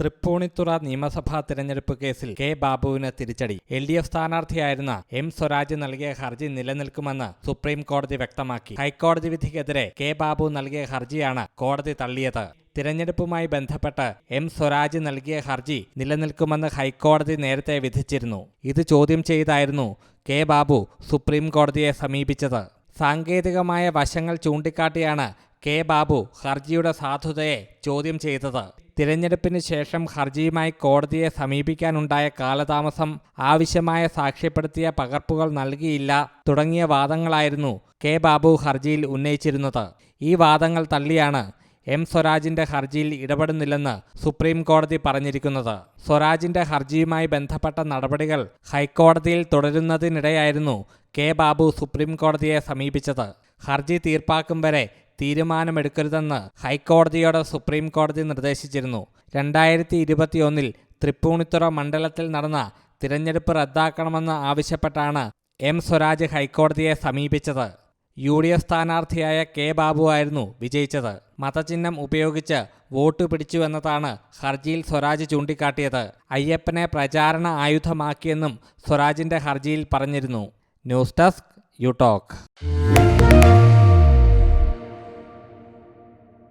തൃപ്പൂണിത്തുറ നിയമസഭാ തിരഞ്ഞെടുപ്പ് കേസിൽ കെ. ബാബുവിന് തിരിച്ചടി. എൽ ഡി എഫ് സ്ഥാനാർത്ഥിയായിരുന്ന എം. സ്വരാജ് നൽകിയ ഹർജി നിലനിൽക്കുമെന്ന് സുപ്രീം കോടതി വ്യക്തമാക്കി. ഹൈക്കോടതി വിധിക്കെതിരെ കെ. ബാബു നൽകിയ ഹർജിയാണ് കോടതി തള്ളിയത്. തിരഞ്ഞെടുപ്പുമായി ബന്ധപ്പെട്ട് എം. സ്വരാജ് നൽകിയ ഹർജി നിലനിൽക്കുമെന്ന് ഹൈക്കോടതി നേരത്തെ വിധിച്ചിരുന്നു. ഇത് ചോദ്യം ചെയ്തായിരുന്നു കെ. ബാബു സുപ്രീം കോടതിയെ സമീപിച്ചത്. സാങ്കേതികമായ വശങ്ങൾ ചൂണ്ടിക്കാട്ടിയാണ് കെ. ബാബു ഹർജിയുടെ സാധുതയെ ചോദ്യം ചെയ്തത്. തിരഞ്ഞെടുപ്പിന് ശേഷം ഹർജിയുമായി കോടതിയെ സമീപിക്കാനുണ്ടായ കാലതാമസം ആവശ്യമായ സാക്ഷ്യപ്പെടുത്തിയ പകർപ്പുകൾ നൽകിയില്ല തുടങ്ങിയ വാദങ്ങളായിരുന്നു കെ ബാബു ഹർജിയിൽ ഉന്നയിച്ചിരുന്നത്. ഈ വാദങ്ങൾ തള്ളിയാണ് എം സ്വരാജിന്റെ ഹർജിയിൽ ഇടപെടുന്നില്ലെന്ന് സുപ്രീം കോടതി പറഞ്ഞിരിക്കുന്നത്. സ്വരാജിന്റെ ഹർജിയുമായി ബന്ധപ്പെട്ട നടപടികൾ ഹൈക്കോടതിയിൽ തുടരുന്നതിനിടെയായിരുന്നു കെ ബാബു സുപ്രീം കോടതിയെ സമീപിച്ചത്. ഹർജി തീർപ്പാക്കും വരെ തീരുമാനമെടുക്കരുതെന്ന് ഹൈക്കോടതിയോട് സുപ്രീം കോടതി നിർദ്ദേശിച്ചിരുന്നു. രണ്ടായിരത്തി ഇരുപത്തിയൊന്നിൽ തൃപ്പൂണിത്തുറ മണ്ഡലത്തിൽ നടന്ന തിരഞ്ഞെടുപ്പ് റദ്ദാക്കണമെന്ന് ആവശ്യപ്പെട്ടാണ് എം. സ്വരാജ് ഹൈക്കോടതിയെ സമീപിച്ചത്. യു ഡി എഫ് സ്ഥാനാർത്ഥിയായ കെ. ബാബു ആയിരുന്നു വിജയിച്ചത്. മതചിഹ്നം ഉപയോഗിച്ച് വോട്ട് പിടിച്ചു എന്നതാണ് ഹർജിയിൽ സ്വരാജ് ചൂണ്ടിക്കാട്ടിയത്. അയ്യപ്പനെ പ്രചാരണ ആയുധമാക്കിയെന്നും സ്വരാജിന്റെ ഹർജിയിൽ പറഞ്ഞിരുന്നു. News desk you talk